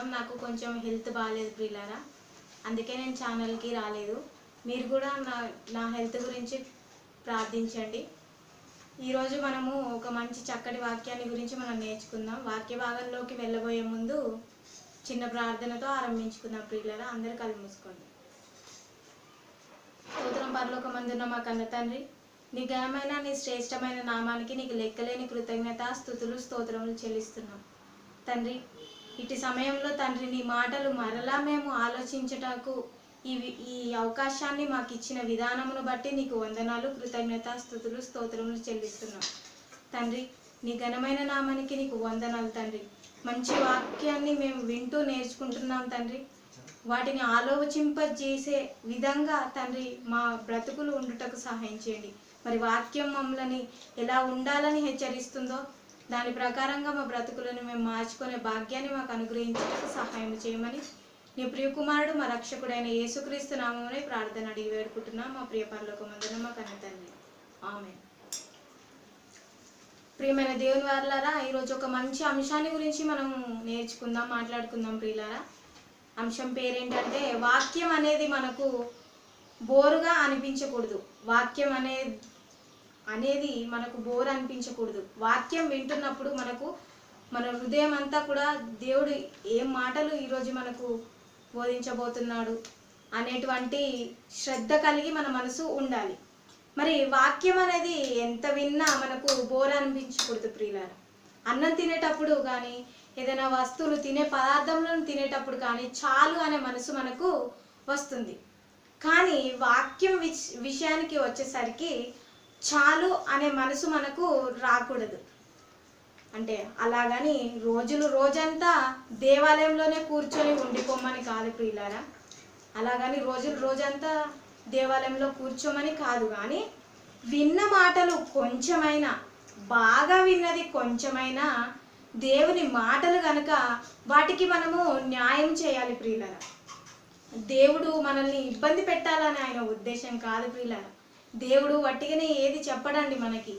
చేసుకుందాం నాకు కొంచెం హెల్త్ బాగాలేదు ప్రియులారా. అందుకే నేను ఛానల్కి రాలేదు. మీరు కూడా నా నా హెల్త్ గురించి ప్రార్థించండి. ఈరోజు మనము ఒక మంచి చక్కటి వాక్యాన్ని గురించి మనం నేర్చుకుందాం. వాక్య భాగంలోకి వెళ్ళబోయే ముందు చిన్న ప్రార్థనతో ఆరంభించుకుందాం ప్రియులారా. అందరు కళ్ళు మూసుకోండి. స్తోత్రం పరలోకమందున్న మా కన్న తండ్రి నీ ఘనమైన నీ శ్రేష్టమైన నామానికి నీకు లెక్కలేని కృతజ్ఞత స్థుతులు స్తోత్రములు చెల్లిస్తున్నాం. తండ్రి ఇటు సమయంలో తండ్రి నీ మాటలు మరలా మేము ఆలోచించటకు ఈ ఈ అవకాశాన్ని మాకు ఇచ్చిన విధానమును బట్టి నీకు వందనాలు కృతజ్ఞత స్థుతులు స్తోత్రములు చెల్లిస్తున్నాం. తండ్రి నీ ఘనమైన నామానికి నీకు వందనాలు తండ్రి. మంచి వాక్యాన్ని మేము వింటూ నేర్చుకుంటున్నాం తండ్రి. వాటిని ఆలోచింపజేసే విధంగా తండ్రి మా బ్రతుకులు ఉండుటకు సహాయం చేయండి. మరి వాక్యం మమ్మల్ని ఎలా ఉండాలని హెచ్చరిస్తుందో దాని ప్రకారంగా మా బ్రతుకులను మేము మార్చుకునే భాగ్యాన్ని మాకు అనుగ్రహించేందుకు సహాయం చేయమని నీ ప్రియకుమారుడు మా రక్షకుడైన యేసుక్రీస్తు నామమునే ప్రార్థన అడిగి వేడుకుంటున్నాం. మా ప్రియ పరలోకమందున మా కన్న ఆమె ప్రియమైన దేవుని వారులారా ఈరోజు ఒక మంచి అంశాన్ని గురించి మనం నేర్చుకుందాం మాట్లాడుకుందాం ప్రియులారా. అంశం పేరేంటంటే వాక్యం అనేది మనకు బోరుగా అనిపించకూడదు. వాక్యం అనే అనేది మనకు బోర్ అనిపించకూడదు. వాక్యం వింటున్నప్పుడు మనకు మన హృదయం అంతా కూడా దేవుడు ఏం మాటలు ఈరోజు మనకు బోధించబోతున్నాడు అనేటువంటి శ్రద్ధ కలిగి మన మనసు ఉండాలి. మరి వాక్యం అనేది ఎంత విన్నా మనకు బోర్ అనిపించకూడదు ప్రియులారు. అన్నం తినేటప్పుడు కానీ ఏదైనా వస్తువులు తినే పదార్థంలను తినేటప్పుడు కానీ చాలు అనే మనసు మనకు వస్తుంది. కానీ వాక్యం విష్ విషయానికి వచ్చేసరికి చాలు అనే మనసు మనకు రాకూడదు. అంటే అలాగని రోజులు రోజంతా దేవాలయంలోనే కూర్చొని ఉండిపోమని కాదు ప్రియులారా. అలాగని రోజులు రోజంతా దేవాలయంలో కూర్చోమని కాదు కానీ విన్న మాటలు కొంచెమైనా బాగా విన్నది కొంచెమైనా దేవుని మాటలు కనుక వాటికి మనము న్యాయం చేయాలి ప్రియులరా. దేవుడు మనల్ని ఇబ్బంది పెట్టాలని ఆయన ఉద్దేశం కాదు ప్రియులరా. దేవుడు వట్టిగానే ఏది చెప్పడండి మనకి.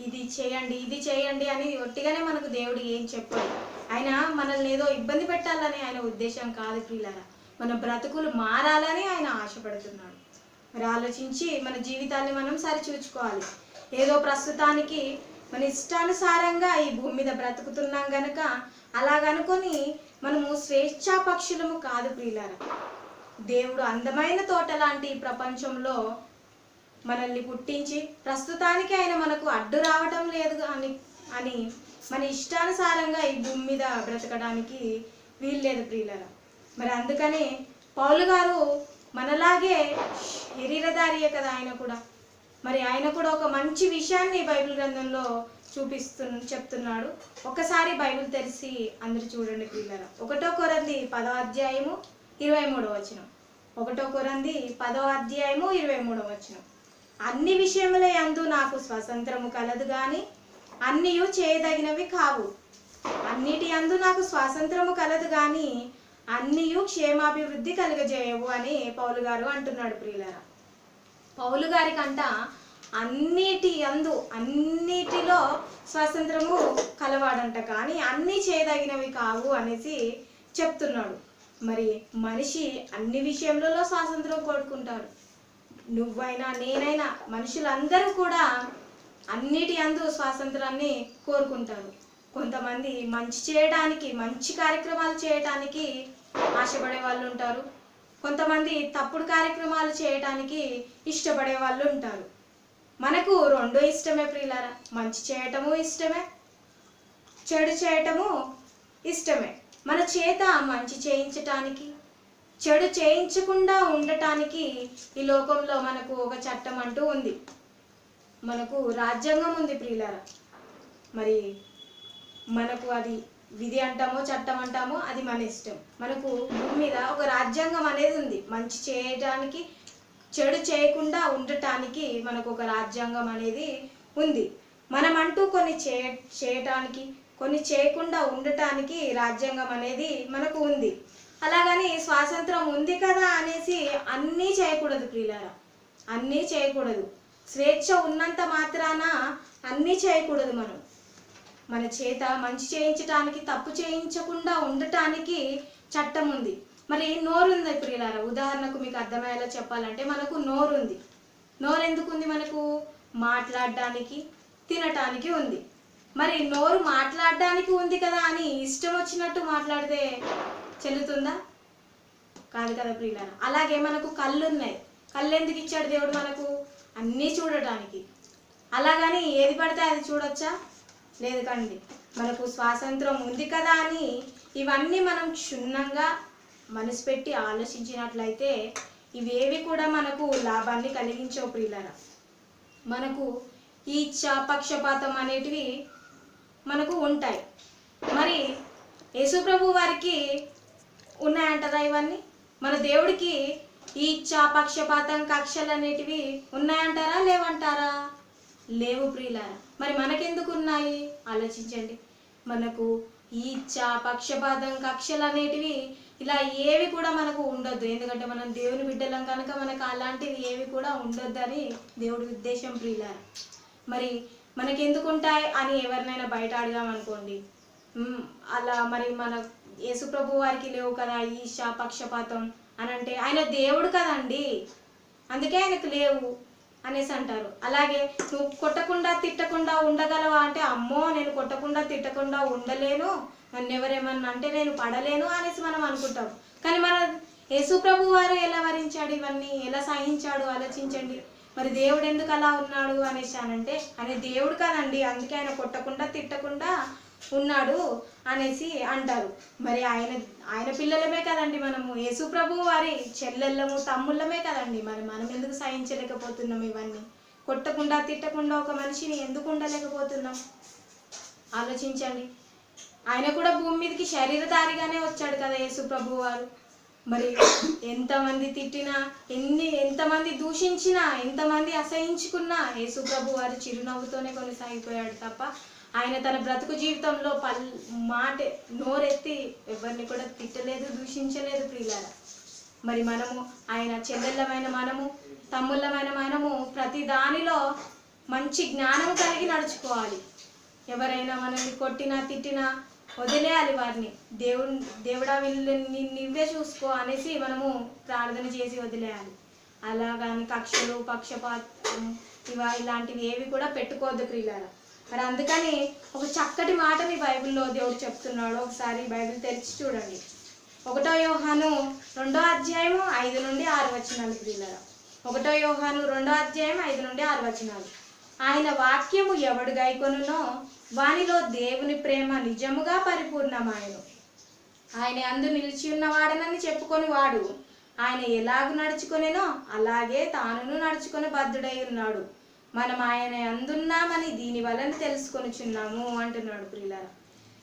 ఇది చేయండి ఇది చేయండి అని ఒట్టిగానే మనకు దేవుడు ఏం చెప్పాడు. ఆయన మనల్ని ఏదో ఇబ్బంది పెట్టాలని ఆయన ఉద్దేశం కాదు ప్రియులరా. మన బ్రతుకులు మారాలని ఆయన ఆశపడుతున్నాడు. మరి ఆలోచించి మన జీవితాన్ని మనం సరిచూచుకోవాలి. ఏదో ప్రస్తుతానికి మన ఇష్టానుసారంగా ఈ భూమి మీద బ్రతుకుతున్నాం గనక అలాగనుకొని మనము స్వేచ్ఛా పక్షులము కాదు ప్రియులారా. దేవుడు అందమైన తోట లాంటి ప్రపంచంలో మనల్ని పుట్టించి ప్రస్తుతానికి ఆయన మనకు అడ్డు రావటం లేదు అని అని మన ఇష్టానుసారంగా ఈ భూమి మీద బ్రతకడానికి వీల్లేదు ప్రియులరా. మరి అందుకని పౌలు గారు మనలాగే శరీరధారియే కదా ఆయన కూడా. మరి ఆయన కూడా ఒక మంచి విషయాన్ని బైబిల్ గ్రంథంలో చూపిస్తు చెప్తున్నాడు. ఒకసారి బైబిల్ తెరిచి అందరు చూడండి పిల్లలు ఒకటో కొరంది పదో అధ్యాయము ఇరవై మూడో వచనం. ఒకటో కొరంది పదో అధ్యాయము ఇరవై మూడో వచనం. అన్ని విషయముల యందు నాకు స్వతంత్రము కలదు గాని అన్నియు చేయదగినవి కావు. అన్నిటి యందు నాకు స్వాతంత్రము కలదు గాని అన్నియు క్షేమాభివృద్ధి కలుగజేయవు అని పౌలు గారు అంటున్నాడు ప్రియులరా. పౌలు గారికంట అన్నిటి అందు అన్నిటిలో స్వాతంత్రము కలవాడంట కానీ అన్నీ చేయదగినవి కావు అనేసి చెప్తున్నాడు. మరి మనిషి అన్ని విషయంలో స్వాతంత్రం కోరుకుంటారు నువ్వైనా నేనైనా మనుషులందరూ కూడా అన్నిటి అందు స్వాతంత్రాన్ని కోరుకుంటారు. కొంతమంది మంచి చేయడానికి మంచి కార్యక్రమాలు చేయటానికి ఆశపడే వాళ్ళు ఉంటారు. కొంతమంది తప్పుడు కార్యక్రమాలు చేయటానికి ఇష్టపడే వాళ్ళు ఉంటారు. మనకు రెండో ఇష్టమే ప్రియులారా. మంచి చేయటము ఇష్టమే చెడు చేయటము ఇష్టమే. మన చేత మంచి చేయించటానికి చెడు చేయించకుండా ఉండటానికి ఈ లోకంలో మనకు ఒక చట్టం అంటూ ఉంది. మనకు రాజ్యాంగం ఉంది ప్రియులారా. మరి మనకు అది విధి అంటామో చట్టం అంటామో అది మన ఇష్టం. మనకు భూమి మీద ఒక రాజ్యాంగం అనేది ఉంది. మంచి చేయటానికి చెడు చేయకుండా ఉండటానికి మనకు ఒక రాజ్యాంగం అనేది ఉంది. మనం అంటూ కొన్ని చే చేయటానికి కొన్ని చేయకుండా ఉండటానికి రాజ్యాంగం అనేది మనకు ఉంది. అలాగని స్వాతంత్రం ఉంది కదా అనేసి అన్నీ చేయకూడదు ప్రియులారా. అన్నీ చేయకూడదు. స్వేచ్ఛ ఉన్నంత మాత్రాన అన్నీ చేయకూడదు మనం. మన చేత మంచి చేయించటానికి తప్పు చేయించకుండా ఉండటానికి చట్టం ఉంది. మరి నోరు ఉంది ప్రియులారా. ఉదాహరణకు మీకు అర్థమయ్యేలా చెప్పాలంటే మనకు నోరు ఉంది నోరు ఎందుకు ఉంది మనకు? మాట్లాడడానికి తినటానికి ఉంది. మరి నోరు మాట్లాడడానికి ఉంది కదా అని ఇష్టం వచ్చినట్టు మాట్లాడితే చెల్లుతుందా? కాదు కదా ప్రియులను అలాగే మనకు కళ్ళు ఉన్నాయి కళ్ళు ఎందుకు ఇచ్చాడు దేవుడు మనకు? అన్నీ చూడటానికి. అలాగని ఏది పడితే అది చూడొచ్చా? లేదు కండి. మనకు స్వాతంత్రం ఉంది కదా అని ఇవన్నీ మనం క్షుణ్ణంగా మనసు పెట్టి ఆలోచించినట్లయితే ఇవేవి కూడా మనకు లాభాన్ని కలిగించవు ప్రియులారా. మనకు ఈ పక్షపాతం అనేటివి మనకు ఉంటాయి. మరి యేసుప్రభు వారికి ఉన్నాయంటారా ఇవన్నీ? మన దేవుడికి ఈ పక్షపాతం కక్షలు అనేటివి ఉన్నాయంటారా లేవంటారా? లేవు ప్రియులారా. మరి మనకెందుకు ఉన్నాయి ఆలోచించండి. మనకు ఈ పక్షపాతం కక్షలు అనేటివి ఇలా ఏవి కూడా మనకు ఉండొద్దు. ఎందుకంటే మనం దేవుని బిడ్డలం కనుక మనకు అలాంటివి ఏవి కూడా ఉండొద్దు అని దేవుడి ఉద్దేశం ప్రియులారా. మరి మనకెందుకు ఉంటాయి అని ఎవరినైనా బయట అడిగామనుకోండి అలా మరి మన యేసుప్రభు వారికి లేవు కదా ఈష పక్షపాతం అని అంటే ఆయన దేవుడు కదండి. అందుకే ఆయనకు లేవు అనేసి అంటారు. అలాగే నువ్వు కొట్టకుండా తిట్టకుండా ఉండగలవా అంటే అమ్మో నేను కొట్టకుండా తిట్టకుండా ఉండలేను. నన్ను ఎవరేమన్నా అంటే నేను పడలేను అనేసి మనం అనుకుంటాం. కానీ మన యేసుప్రభు వారు ఎలా వరించాడు ఇవన్నీ? ఎలా సహించాడు? ఆలోచించండి. మరి దేవుడు ఎందుకు అలా ఉన్నాడు అనేసి అనంటే ఆయన దేవుడు కాదండి. అందుకే ఆయన కొట్టకుండా తిట్టకుండా ఉన్నాడు అనేసి అంటారు. మరి ఆయన ఆయన పిల్లలమే కదండి మనము. యేసు ప్రభు వారి చెల్లెళ్ళము తమ్ముళ్ళమే కదండి. మరి మనం ఎందుకు సహించలేకపోతున్నాం ఇవన్నీ? కొట్టకుండా తిట్టకుండా ఒక మనిషిని ఎందుకు ఉండలేకపోతున్నాం? ఆలోచించండి. ఆయన కూడా భూమి మీదకి శరీరధారిగానే వచ్చాడు కదా యేసు ప్రభు వారు. మరి ఎంతమంది తిట్టినా ఎన్ని ఎంతమంది దూషించినా ఎంతమంది అసహించుకున్నా యేసు ప్రభు వారు చిరునవ్వుతోనే కొనసాగిపోయాడు తప్ప ఆయన తన బ్రతుకు జీవితంలో పల్ మాట నోరెత్తి ఎవరిని కూడా తిట్టలేదు దూషించలేదు ప్రియులారా. మరి మనము ఆయన చెల్లెళ్ళమైన మనము తమ్ముళ్ళమైన మనము ప్రతి దానిలో మంచి జ్ఞానం కలిగి నడుచుకోవాలి. ఎవరైనా మనల్ని కొట్టినా తిట్టినా వదిలేయాలి వారిని. దేవుడు దేవుడా వీళ్ళని నువ్వే చూసుకో అనేసి మనము ప్రార్థన చేసి వదిలేయాలి. అలాగాని కక్షలు పక్షపాతం ఇవా ఇలాంటివి ఏవి కూడా పెట్టుకోవద్దు ప్రియులారా. మరి అందుకని ఒక చక్కటి మాటని బైబిల్లో దేవుడు చెప్తున్నాడు. ఒకసారి బైబిల్ తెరిచి చూడండి. ఒకటో యోహాను రెండో అధ్యాయము ఐదు నుండి ఆరు వచనాలు ప్రియులారా ఒకటో యోహాను రెండో అధ్యాయం ఐదు నుండి ఆరు వచనాలు. ఆయన వాక్యము ఎవడు గైకొనునో వానిలో దేవుని ప్రేమ నిజముగా పరిపూర్ణమాయను. ఆయన అందు నిలిచి ఉన్నవాడనని చెప్పుకొని వాడు ఆయన ఎలాగ నడుచుకొనేనో అలాగే తానును నడుచుకొని బద్ధుడై ఉన్నాడు. మనం ఆయన అందున్నామని దీని వలన తెలుసుకొనిచున్నాము అంటున్నాడు ప్రియులారా.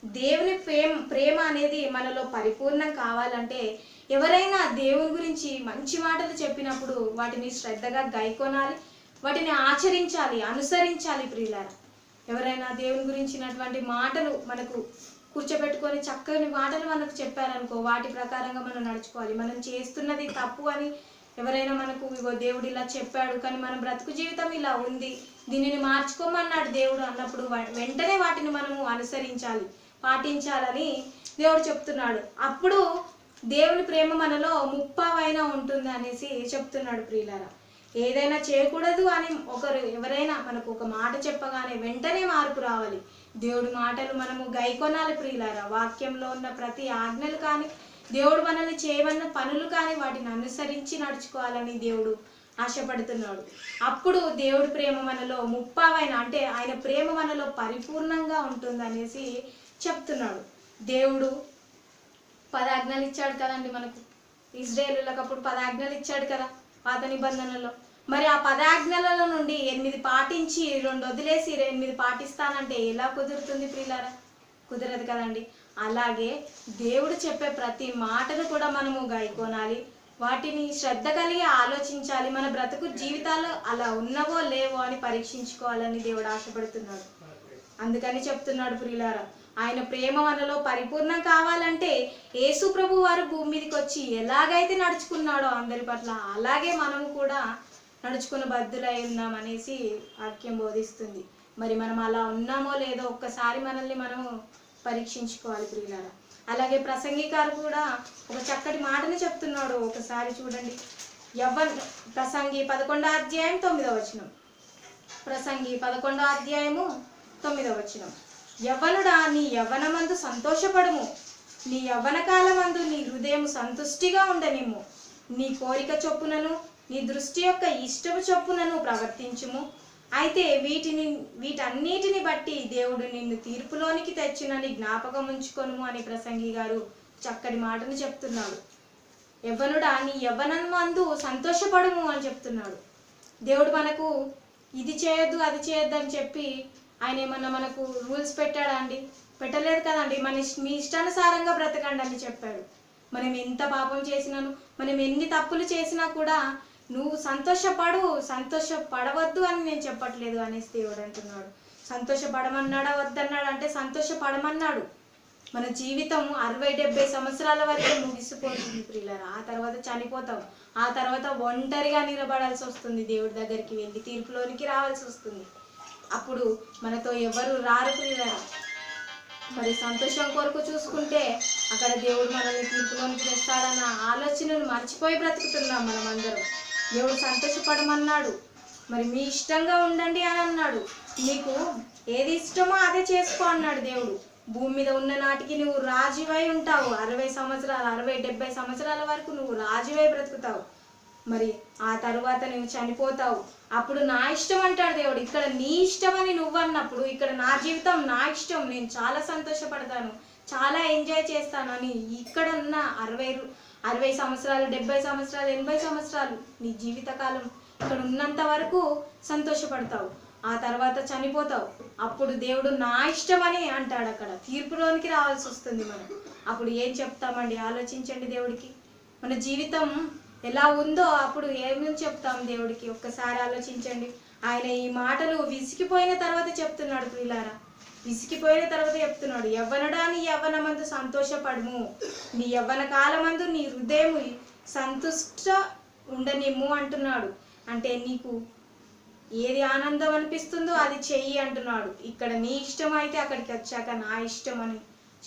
దేవుని ప్రేమ ప్రేమ అనేది మనలో పరిపూర్ణం కావాలంటే ఎవరైనా దేవుని గురించి మంచి మాటలు చెప్పినప్పుడు వాటిని శ్రద్ధగా గైకొనాలి వాటిని ఆచరించాలి అనుసరించాలి ప్రియులారా. ఎవరైనా దేవుని గురించినటువంటి మాటలు మనకు కూర్చోబెట్టుకొని చక్కని మాటలు మనకు చెప్పారనుకో వాటి ప్రకారంగా మనం నడుచుకోవాలి. మనం చేస్తున్నది తప్పు అని ఎవరైనా మనకు ఇగో దేవుడు ఇలా చెప్పాడు కానీ మన బ్రతుకు జీవితం ఇలా ఉంది. దీనిని మార్చుకోమన్నాడు దేవుడు అన్నప్పుడు వెంటనే వాటిని మనము అనుసరించాలి పాటించాలని దేవుడు చెప్తున్నాడు. అప్పుడు దేవుని ప్రేమ మనలో ముప్పావైనా ఉంటుంది అనేసి చెప్తున్నాడు ప్రియులారా. ఏదైనా చేయకూడదు అని ఒకరు ఎవరైనా మనకు ఒక మాట చెప్పగానే వెంటనే మార్పు రావాలి. దేవుడి మాటలు మనము గైకొనాలి ప్రియులారా. వాక్యంలో ఉన్న ప్రతి ఆజ్ఞలు కానీ దేవుడు మనల్ని చేయమన్న పనులు కానీ వాటిని అనుసరించి నడుచుకోవాలని దేవుడు ఆశపడుతున్నాడు. అప్పుడు దేవుడి ప్రేమ మనలో ముప్పావైన అంటే ఆయన ప్రేమ మనలో పరిపూర్ణంగా ఉంటుందనేసి చెప్తున్నాడు. దేవుడు పదాజ్ఞలు ఇచ్చాడు కదండి మనకు. ఇజ్రాయేలులకు అప్పుడు పదాజ్ఞలు ఇచ్చాడు కదా పాత నిబంధనలో మరి ఆ పదాజ్ఞలలో నుండి ఎనిమిది పాటించి రెండు వదిలేసి ఎనిమిది పాటిస్తానంటే ఎలా కుదురుతుంది ప్రియులారా? కుదరదు కదండి. అలాగే దేవుడు చెప్పే ప్రతి మాటను కూడా మనము గాయకోనాలి వాటిని శ్రద్ధ కలిగి ఆలోచించాలి. మన బ్రతుకు జీవితాలు అలా ఉన్నవో లేవో అని పరీక్షించుకోవాలని దేవుడు ఆశపడుతున్నాడు. అందుకని చెప్తున్నాడు ప్రియులారా ఆయన ప్రేమ మనలో పరిపూర్ణం కావాలంటే యేసు ప్రభు వారు భూమి మీదకి వచ్చి ఎలాగైతే నడుచుకున్నాడో అందరి పట్ల అలాగే మనము కూడా నడుచుకున్న బద్దులై ఉన్నామనేసి వాక్యం బోధిస్తుంది. మరి మనం అలా ఉన్నామో లేదో ఒక్కసారి మనల్ని మనము పరీక్షించుకోవాలి ప్రియులారా. అలాగే ప్రసంగికారు కూడా ఒక చక్కటి మాటని చెప్తున్నాడు ఒకసారి చూడండి. యవ్వన్ ప్రసంగి పదకొండో అధ్యాయం తొమ్మిదవ వచనం. ప్రసంగి పదకొండో అధ్యాయము తొమ్మిదవ వచనం. యవ్వనుడా నీ యవ్వనమందు సంతోషపడము. నీ యవ్వన కాలమందు నీ హృదయం సంతుష్టిగా ఉండనిమ్ము. నీ కోరిక చొప్పునను నీ దృష్టి యొక్క ఇష్టము చొప్పునను ప్రవర్తించుము. అయితే వీటిని వీటన్నిటిని బట్టి దేవుడు నిన్ను తీర్పులోనికి తెచ్చినని జ్ఞాపకం ఉంచుకొనుము అని ప్రసంగి గారు చక్కటి మాటను చెప్తున్నాడు. యవ్వనుడా నీ యవ్వనం మందు అని చెప్తున్నాడు. దేవుడు మనకు ఇది చేయొద్దు అది చేయొద్దు అని చెప్పి ఆయన ఏమన్నా మనకు రూల్స్ పెట్టాడా అండి? పెట్టలేదు కదండి. మన మీ ఇష్టానుసారంగా బ్రతకండి అని చెప్పాడు. మనం ఎంత పాపం చేసినాను మనం ఎన్ని తప్పులు చేసినా కూడా నువ్వు సంతోషపడు సంతోషపడవద్దు అని నేను చెప్పట్లేదు అనేసి దేవుడు అంటున్నాడు. సంతోషపడమన్నాడా వద్దన్నాడు అంటే సంతోషపడమన్నాడు. మన జీవితం అరవై డెబ్బై సంవత్సరాల వరకు ముగిసిపోతుంది ప్రియులారా. ఆ తర్వాత చనిపోతాం. ఆ తర్వాత ఒంటరిగా నిలబడాల్సి వస్తుంది. దేవుడి దగ్గరికి వెళ్ళి తీర్పులోనికి రావాల్సి వస్తుంది. అప్పుడు మనతో ఎవరు రారు ప్రిల్లరా మరి సంతోషం కొరకు చూసుకుంటే అక్కడ దేవుడు మనల్ని తీర్పులోనికి తెస్తాడన్న ఆలోచనను మర్చిపోయి బ్రతుకుతున్నాం మనం అందరం దేవుడు సంతోషపడమన్నాడు? మరి మీ ఇష్టంగా ఉండండి అని అన్నాడు. నీకు ఏది ఇష్టమో అదే చేసుకో అన్నాడు దేవుడు. భూమి మీద ఉన్న నాటికి నువ్వు రాజువై ఉంటావు. అరవై సంవత్సరాలు అరవై డెబ్బై సంవత్సరాల వరకు నువ్వు రాజువై బ్రతుకుతావు. మరి ఆ తరువాత నువ్వు చనిపోతావు. అప్పుడు నా ఇష్టం అంటాడు దేవుడు. ఇక్కడ నీ ఇష్టం అని నువ్వు అన్నప్పుడు ఇక్కడ నా జీవితం నా ఇష్టం. నేను చాలా సంతోషపడతాను చాలా ఎంజాయ్ చేస్తాను అని ఇక్కడ ఉన్న అరవై అరవై సంవత్సరాలు డెబ్బై సంవత్సరాలు ఎనభై సంవత్సరాలు నీ జీవితకాలం ఇక్కడ ఉన్నంత వరకు సంతోషపడతావు. ఆ తర్వాత చనిపోతావు. అప్పుడు దేవుడు నా ఇష్టం అని అంటాడు అక్కడ. తీర్పులోనికి రావాల్సి వస్తుంది మనం. అప్పుడు ఏం చెప్తామండి? ఆలోచించండి దేవుడికి. మన జీవితం ఎలా ఉందో అప్పుడు ఏమేమి చెప్తాం దేవుడికి? ఒక్కసారి ఆలోచించండి. ఆయన ఈ మాటలు విసిగిపోయిన తర్వాత చెప్తున్నాడు పిల్లారా విసిగిపోయిన తర్వాత చెప్తున్నాడు యవ్వనడా నీ యవ్వనమందు సంతోషపడము. నీ యవ్వన కాలమందు నీ హృదయం సంతుష్ట ఉండనిమ్ము అంటున్నాడు. అంటే నీకు ఏది ఆనందం అనిపిస్తుందో అది చెయ్యి అంటున్నాడు. ఇక్కడ నీ ఇష్టం అయితే అక్కడికి వచ్చాక నా ఇష్టం అని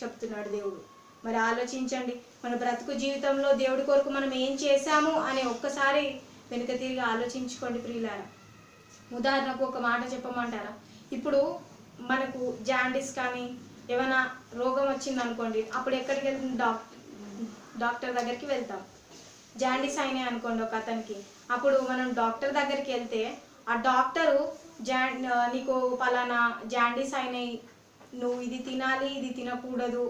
చెప్తున్నాడు దేవుడు. మరి ఆలోచించండి మన బ్రతుకు జీవితంలో దేవుడి కొరకు మనం ఏం చేశాము అని ఒక్కసారి వెనుక తిరిగి ఆలోచించుకోండి ప్రియులారా. ఉదాహరణకు ఒక మాట చెప్పమంటారా? ఇప్పుడు మనకు జాండీస్ కానీ ఏమైనా రోగం వచ్చింది అనుకోండి అప్పుడు ఎక్కడికి వెళ్తుంది? డాక్టర్ డాక్టర్ దగ్గరికి వెళ్తాం. జాండీస్ అయినాయి అనుకోండి ఒక అతనికి. అప్పుడు మనం డాక్టర్ దగ్గరికి వెళ్తే ఆ డాక్టరు జా నీకు పలానా జాండీస్ అయినాయి నువ్వు ఇది తినాలి ఇది తినకూడదు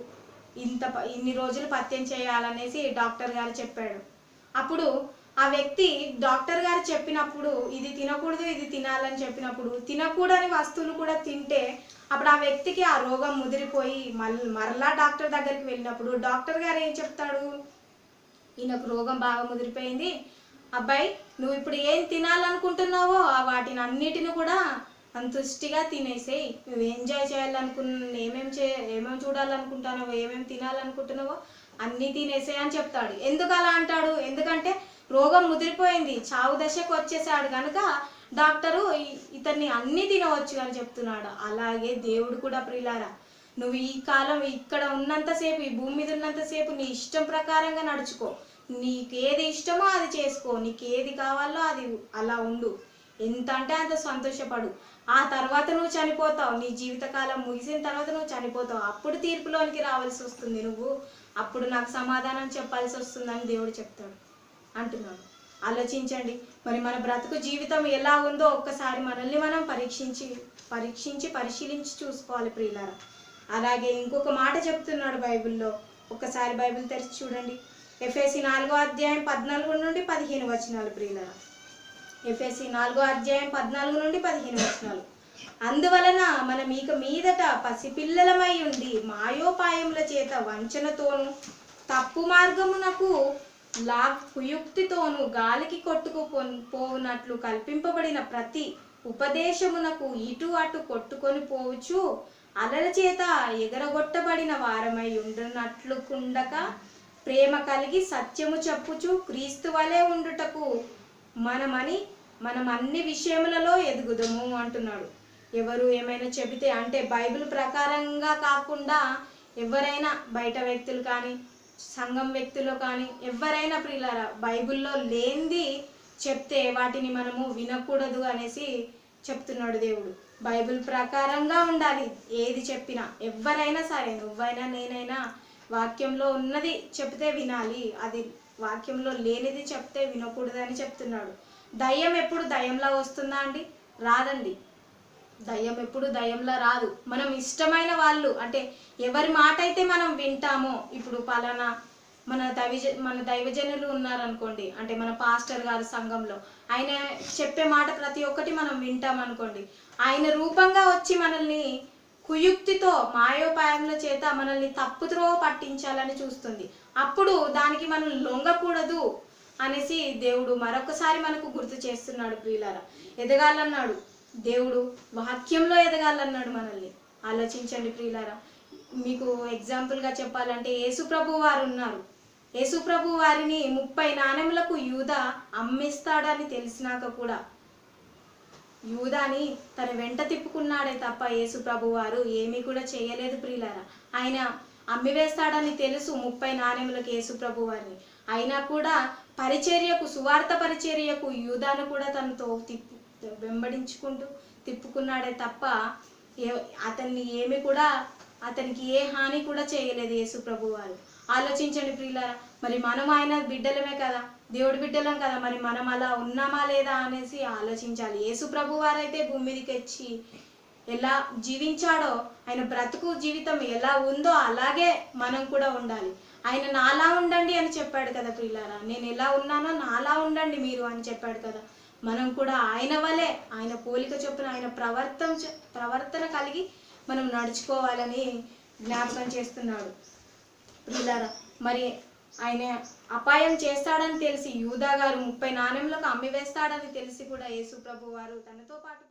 ఇంత ఇన్ని రోజులు పత్యం చేయాలనేసి డాక్టర్ గారు చెప్పాడు. అప్పుడు ఆ వ్యక్తి డాక్టర్ గారు చెప్పినప్పుడు ఇది తినకూడదు ఇది తినాలని చెప్పినప్పుడు తినకూడని వస్తువులు కూడా తింటే అప్పుడు ఆ వ్యక్తికి ఆ రోగం ముదిరిపోయి మళ్ళీ మరలా డాక్టర్ దగ్గరికి వెళ్ళినప్పుడు డాక్టర్ గారు ఏం చెప్తాడు? ఈయనకు రోగం బాగా ముదిరిపోయింది. అబ్బాయి నువ్వు ఇప్పుడు ఏం తినాలనుకుంటున్నావో ఆ వాటిని అన్నిటిని కూడా సంతుష్టిగా తినేసేయి. నువ్వు ఎంజాయ్ చేయాలనుకున్న ఏమేమి చే ఏమేమి చూడాలనుకుంటున్నావో ఏమేమి తినాలనుకుంటున్నావో అన్నీ తినేసేయి అని చెప్తాడు. ఎందుకు అలా అంటాడు? ఎందుకంటే రోగం ముదిరిపోయింది. చావు దశకు వచ్చేసాడు కనుక డాక్టరు ఇతన్ని అన్ని తినవచ్చు అని చెప్తున్నాడు. అలాగే దేవుడు కూడా ప్రిలారా నువ్వు ఈ కాలం ఇక్కడ ఉన్నంతసేపు ఈ భూమి మీద ఉన్నంతసేపు నీ ఇష్టం ప్రకారంగా నడుచుకో. నీకేది ఇష్టమో అది చేసుకో. నీకేది కావాలో అది అలా ఉండు. ఎంత అంటే అంత సంతోషపడు. ఆ తర్వాత నువ్వు చనిపోతావు. నీ జీవితకాలం ముగిసిన తర్వాత నువ్వు చనిపోతావు. అప్పుడు తీర్పులోనికి రావాల్సి వస్తుంది నువ్వు. అప్పుడు నాకు సమాధానం చెప్పాల్సి వస్తుందని దేవుడు చెప్తాడు. అంటున్నాను. ఆలోచించండి. మరి మన బ్రతుకు జీవితం ఎలా ఉందో ఒక్కసారి మనల్ని మనం పరీక్షించి పరీక్షించి పరిశీలించి చూసుకోవాలి ప్రియులారా. అలాగే ఇంకొక మాట చెప్తున్నాడు బైబిల్లో. ఒక్కసారి బైబిల్ తెరిచి చూడండి. ఎఫ్ఎసి నాలుగో అధ్యాయం పద్నాలుగు నుండి పదిహేను వచనాలు ప్రియులారా. ఎఫ్ఎసి నాలుగో అధ్యాయం పద్నాలుగు నుండి పదిహేను వచనాలు. అందువలన మనం ఇక మీదట పసిపిల్లలమై ఉండి మాయోపాయముల చేత వంచనతోను తప్పు మార్గమునకు లా కుయుక్తితోను గాలికి కొట్టుకు పోవునట్లు కల్పింపబడిన ప్రతి ఉపదేశమునకు ఇటు అటు కొట్టుకొని పోవచ్చు అలల చేత ఎగరగొట్టబడిన వారమై ఉండునట్లుకుండక ప్రేమ కలిగి సత్యము చెప్పుచు క్రీస్తు వలె ఉండుటకు మనమని మనం అన్ని విషయములలో ఎదుగుదము అంటున్నాడు. ఎవరు ఏమైనా చెబితే అంటే బైబిల్ ప్రకారంగా కాకుండా ఎవరైనా బయట వ్యక్తులు కానీ సంఘం వ్యక్తులు కానీ ఎవరైనా ప్రియులారా బైబిల్లో లేనిది చెప్తే వాటిని మనము వినకూడదు అనేసి చెప్తున్నాడు దేవుడు. బైబిల్ ప్రకారంగా ఉండాలి ఏది చెప్పినా. ఎవరైనా సరే నువ్వైనా నేనైనా వాక్యంలో ఉన్నది చెప్తే వినాలి. అది వాక్యంలో లేనిది చెప్తే వినకూడదని చెప్తున్నాడు. దయ్యం ఎప్పుడు దయ్యంలా వస్తుందా అండి? రాదండి. దయ్యం ఎప్పుడు దయ్యంలా రాదు. మనం ఇష్టమైన వాళ్ళు అంటే ఎవరి మాట అయితే మనం వింటామో ఇప్పుడు పలానా మన దైవజ మన దైవజనులు ఉన్నారనుకోండి అంటే మన పాస్టర్ గారు సంఘంలో ఆయన చెప్పే మాట ప్రతి ఒక్కటి మనం వింటాం అనుకోండి ఆయన రూపంగా వచ్చి మనల్ని కుయుక్తితో మాయోపాయముల చేత మనల్ని తప్పుద్రోవ పట్టించాలని చూస్తుంది. అప్పుడు దానికి మనం లొంగకూడదు అనేసి దేవుడు మరొకసారి మనకు గుర్తు చేస్తున్నాడు ప్రియులారా. ఎదగాలన్నాడు. దేవుడు వాక్యంలో ఎదగాలన్నాడు మనల్ని. ఆలోచించండి ప్రియులారా. మీకు ఎగ్జాంపుల్గా చెప్పాలంటే యేసుప్రభు వారు ఉన్నారు. యేసుప్రభు వారిని ముప్పై నాణెములకు యూద అమ్మిస్తాడని తెలిసినాక కూడా యూదాని తన వెంట తిప్పుకున్నాడే తప్ప యేసుప్రభు వారు ఏమీ కూడా చేయలేదు ప్రియులారా. ఆయన అమ్మివేస్తాడని తెలుసు ముప్పై నాణ్యములకు యేసుప్రభు వారిని. అయినా కూడా పరిచర్యకు సువార్త పరిచర్యకు యూదాను కూడా తనతో తిప్పు వెంబడించుకుంటూ తిప్పుకున్నాడే తప్ప ఏ అతన్ని ఏమి కూడా అతనికి ఏ హాని కూడా చేయలేదు యేసు ప్రభు వారు ఆలోచించండి ప్రియులారా మరి మనం ఆయన బిడ్డలమే కదా దేవుడి బిడ్డలం కదా మరి మనం అలా ఉన్నామా లేదా అనేసి ఆలోచించాలి. యేసు ప్రభు వారైతే భూమి మీదకి వచ్చి ఎలా జీవించాడో ఆయన బ్రతుకు జీవితం ఎలా ఉందో అలాగే మనం కూడా ఉండాలి. ఆయన నాలా ఉండండి అని చెప్పాడు కదా ప్రియులారా నేను ఎలా ఉన్నానో నాలా ఉండండి మీరు అని చెప్పాడు కదా. మనం కూడా ఆయన వలె ఆయన పోలిక చొప్పున ఆయన ప్రవర్తన ప్రవర్తన కలిగి మనం నడుచుకోవాలని జ్ఞాపకం చేస్తున్నాడు. ప్రియులారా మరి ఆయన అపాయం చేస్తాడని తెలిసి యూదా గారు ముప్పై నాణ్యంలోకి అమ్మి వేస్తాడని తెలిసి కూడా యేసు ప్రభు వారు తనతో పాటు